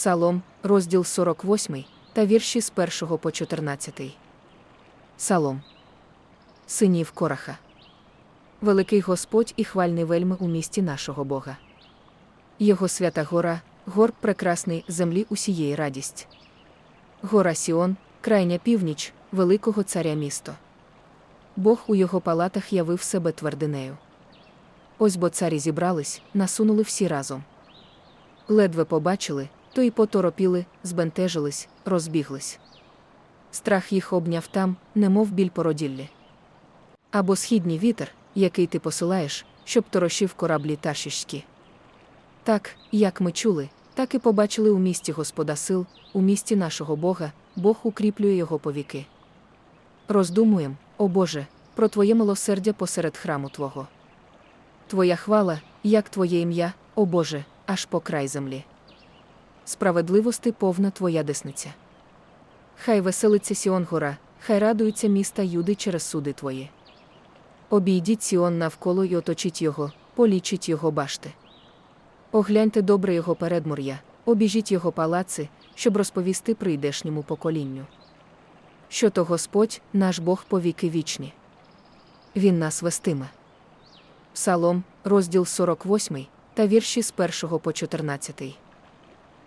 Псалом, розділ 48, та вірші з 1 по 14. Псалом. Синів Кораха. Великий Господь і хвальний вельми у місті нашого Бога. Його свята гора, горб прекрасний землі усієї радість. Гора Сіон, крайня північ, великого царя місто. Бог у його палатах явив себе твердинею. Ось бо царі зібрались, насунули всі разом. Ледве побачили, то й поторопіли, збентежились, розбіглись. Страх їх обняв там, немов біль породіллі. Або східній вітер, який ти посилаєш, щоб торошив кораблі таршішські. Так, як ми чули, так і побачили у місті Господа сил, у місті нашого Бога, Бог укріплює його повіки. Роздумуєм, о Боже, про Твоє милосердя посеред храму Твого. Твоя хвала, як Твоє ім'я, о Боже, аж по край землі. Справедливости повна Твоя десниця. Хай веселиться Сіон гора, хай радуються міста Юди через суди Твої. Обійдіть Сіон навколо і оточіть його, полічіть його башти. Огляньте добре його передмур'я, обіжіть його палаци, щоб розповісти прийдешньому поколінню. Що то Господь, наш Бог повіки вічні. Він нас вестиме. Псалом, розділ 48, та вірші з 1 по 14.